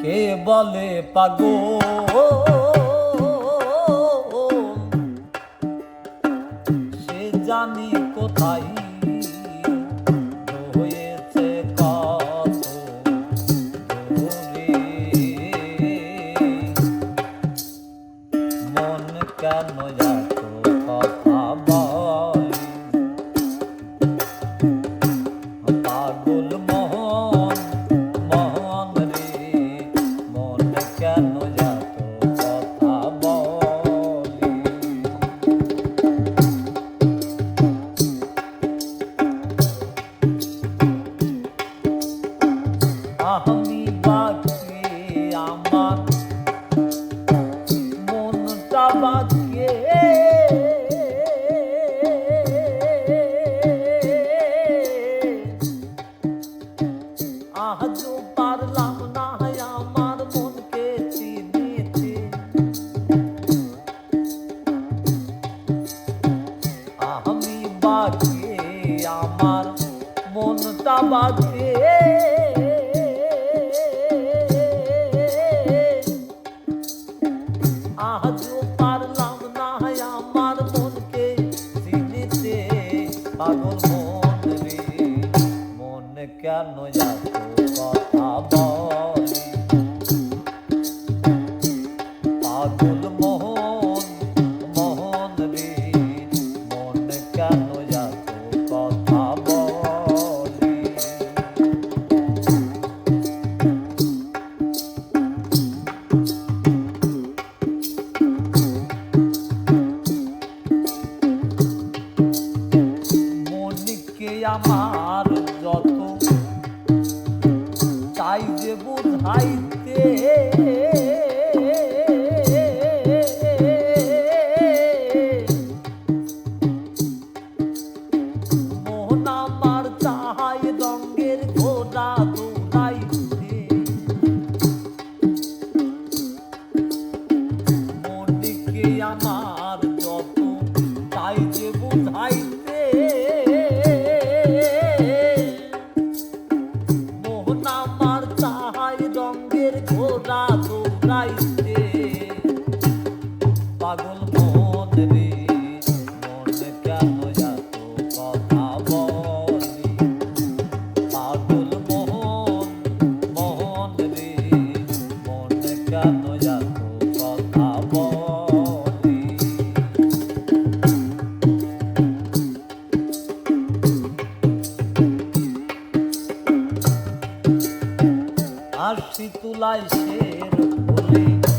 কে বলে পাগো সে জানি কোথায় কেন যায় চিন্তা বাজে আজও পারলাম না আমার মনকে চিনিতে। পাগল মন রে মন কেন যত তাই যে বুঝাইতে নাই আসছি তুলাই সে বলে।